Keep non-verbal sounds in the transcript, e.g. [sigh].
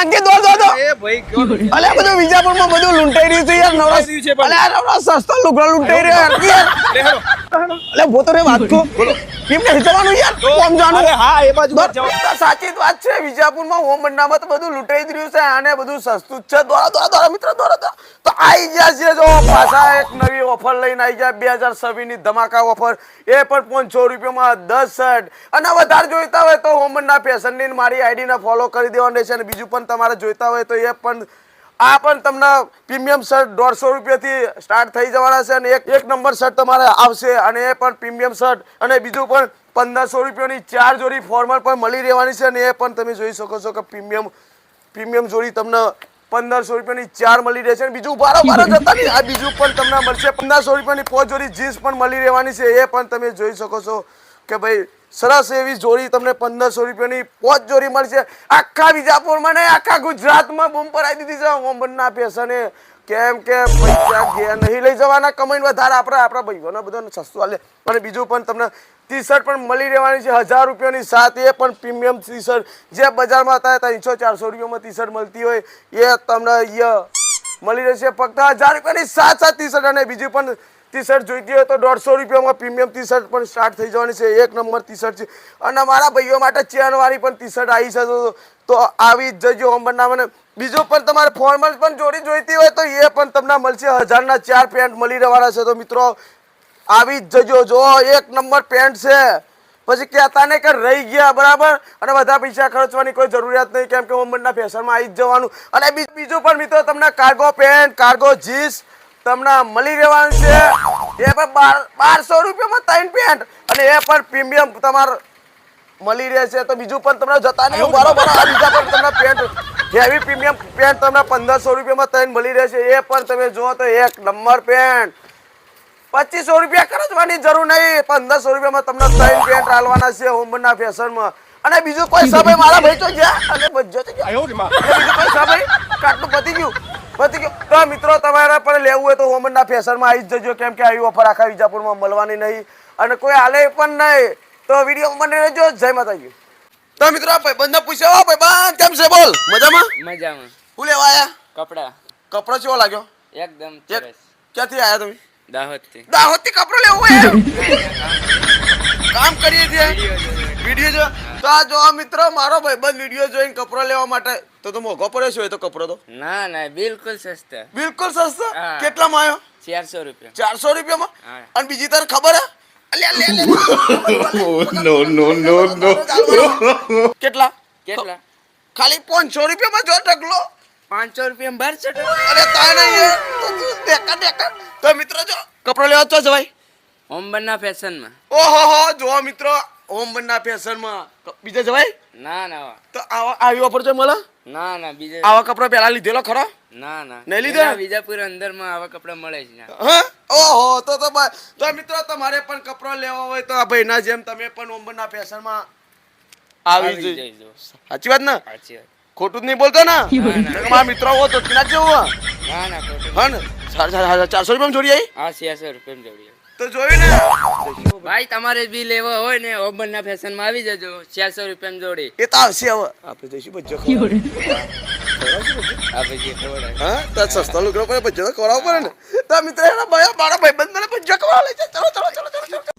આગે દો દો દો. એ ભાઈ કયો અલે બધું વિજાપુરમાં બધું લૂંટાઈ રહ્યું છે યાર નવરાશ. અલે આ નવરાશ સસ્તા લુગડા લૂંટાઈ રહ્યો યાર. અલે ભૂતો રે વાત કો બોલો કેમ જવાનું યાર. કોમ જાનું અરે હા એ બાજુ બર- જાઓ. તો સાચી વાત છે. વિજાપુરમાં હોમ મંડામાં તો બધું લૂંટાઈ જ રહ્યું છે આને બધું સસ્તું છે. દોડા દોડા દોડા મિત્રો દોડા દોડા. તો આઈ ગયા છે જો પાછા એક નવી ઓફર લઈને આઈ ગયા. બે હજાર છવ્વીસની ધમાકા ઓફર. એ પણ પાંચસો રૂપિયામાં દસ શર્ટ અને વધારે જોઈતા હોય તો હોમ મંડા ફેશનની મારી આઈડી ને ફોલો કરી દેવાનું છે અને બીજું પણ તમારે જોઈતા હોય તો એ પણ આ પણ તમને પ્રીમિયમ શર્ટ દોઢસો રૂપિયાથી સ્ટાર્ટ થઈ જવાના છે અને એક એક નંબર શર્ટ તમારે આવશે અને એ પણ પ્રીમિયમ શર્ટ અને બીજું પણ પંદરસો રૂપિયાની ચાર જોડી ફોર્મલ પણ મળી રહેવાની છે અને એ પણ તમે જોઈ શકો છો કે પ્રીમિયમ પ્રીમિયમ જોડી તમને પંદરસો રૂપિયાની ચાર મળી રહેશે અને બીજું બારો બારો જતા આ બીજું પણ તમને મળશે. પંદરસો રૂપિયાની પાંચ જોડી જીન્સ પણ મળી રહેવાની છે, એ પણ તમે જોઈ શકો છો. કે ભાઈ, સરસ એવી જોડી તમને પંદરસો રૂપિયાની પોચ જોડી મળશે. આખા વિજાપુરમાં ને આખા ગુજરાતમાં બૂમ પડાવી દીધી છે. મોહમ્મદના પેશને કેમ કે પૈસા ઘેર નહીં લઈ જવાના કમાઈને વધારે આપણે આપણા ભાઈઓને બધાને સસ્તું હાલે અને બીજું પણ તમને ટી શર્ટ પણ મળી રહેવાની છે, હજાર રૂપિયાની સાત. એ પણ પ્રીમિયમ ટી શર્ટ જે બજારમાં હતા ત્રણસો ચારસો રૂપિયામાં ટી શર્ટ મળતી હોય. એ તમને મળી રહેશે. ફક્ત હજાર રૂપિયાની સાત સાત ટી શર્ટ અને બીજું પણ ટી શર્ટ જોઈતી હોય તો દોઢસો રૂપિયામાં પ્રીમિયમ ટી શર્ટ પણ સ્ટાર્ટ થઈ જવાની છે. એક નંબર ટી શર્ટ છે. અને મારા ભાઈઓ માટે ચેનવાળી પણ ટી શર્ટ આવી છે. તો- આવી જ જજો હોમ મને બીજું પણ તમારે ફોર્મલ પણ જોડી જોઈતી હોય તો એ પણ તમને મળશે. હજારના ચાર પેન્ટ મળી રહેવાના છે. તો મિત્રો, આવી જ જજો. જો એક નંબર પેન્ટ છે. પછી કહેતા નહીં કે રહી ગયા, બરાબર? અને બધા પૈસા ખર્ચવાની કોઈ જરૂરિયાત નહીં. કેમ કે હોમના ફેશનમાં આવી જ જવાનું. અને બીજું પણ મિત્રો, તમને કાર્ગો પેન્ટ કાર્ગો જીન્સ તમને મળી રહેવાનું છે. એ પણ બાર બારસો રૂપિયામાં ત્રણ પેન્ટ. અને એ પણ પ્રીમિયમ તમારે મળી રહેશે તો બીજું પણ તમને જતા નહીં. બરોબર આ બીજા પણ તમને પેન્ટ હેવી પ્રીમિયમ પેન્ટ તમને પંદરસો રૂપિયામાં ત્રણ મળી રહેશે એ પણ તમે જુઓ તો એક નંબર પેન્ટ. પચીસો રૂપિયા ખર્ચવાની જરૂર નહીં. પંદરસો રૂપિયામાં તમને ત્રણ પેન્ટ આલવાના છે હોમના ફેશનમાં. અને બીજું કોઈ સમય મારા ભાઈ તો ગયા. અને બજો બીજું કોઈ સમય કાટલું પતી ગયું. પતી ગયું. તો મિત્રો તમારે પણ લેવું હોય તો હોમના ફેશનમાં આવી જ જજો. કેમ કે આવી ઓફર આખા વિજાપુરમાં મળવાની નહીં અને કોઈ હાલે પણ નહીં. તો વીડિયો મને રહેજો. જય માતાજી. તો મિત્રો ભાઈબંધને પૂછ્યો ભાઈબંધ કેમ છે? બોલ. મજામાં? મજામાં. શું લેવા આયા? કપડા. કપડો કેવો લાગ્યો? એકદમ ક્યાંથી આયા તમે? દાહોદથી. દાહોદથી કપડો લેવો હોય [laughs] કામ કરીએ છીએ. વીડિયો જો તો આ જો મિત્રો મારો ભાઈબંધ વીડિયો જોઈને કપડો લેવા માટે તો તો મોંઘો પડે છે તો કપડો તો? ના ના બિલકુલ સસ્તા. બિલકુલ સસ્તો? કેટલામાં આવ્યો ચારસો રૂપિયા. ચારસો રૂપિયામાં? અને બીજી તને ખબર હે? અલ્યા, લે, લે, લે. નો નો નો નો કેટલા? કેટલા? ખાલી પાંચસો રૂપિયામાં જો ઢગલો. પાંચસો રૂપિયા બારસો અરે તાય નહીં દેખા દેખા. તો મિત્રો જો કપડો લેવા ચો જવાય? હોમબરના ફેશનમાં ઓહો હો જો મિત્રો. ઓમ બન્ના ફેશનમાં. બીજા જવાય? ના ના તો આવા આવી ઓફર છે મળે ના ના બીજે આવા કપડા પહેલા લીધેલો ખરો? ના ના. નહીં લીધા? બીજાપુર અંદર અંદરમાં આવા કપડા મળે છે હા? ઓહો તો તો તો મિત્રો તમારે પણ કપડો લેવો હોય તો આ ભાઈના જેમ તમે પણ ઓમ્બરના ફેશનમાં આવી જજો. સાચી વાત ને? ખોટું જ નહીં બોલતો ને? મારા મિત્રો હો તો ના જેવું હા ના ના ખોટું હા ને? ચારસો રૂપિયામાં જોડી આવી? આ ચારસો રૂપિયા જોડી તો જોયું ને? ભાઈ તમારે બી લેવો હોય ને હોમબરના ફેશનમાં આવી જજો. છસો રૂપિયા જોડી. એ તો આવશે હવે. આપણે જઈશું બચ્ચો આ હા તો સસ્તો લુગડો પડે બચ્ચો તો ખવડાવવો પડે ને. તો મિત્રો એના ભાઈ મારા ભાઈ બંધ બચ્ચો ખવડાવ લઈ જાય ચલો ચલો ચલો ચલો ચલો.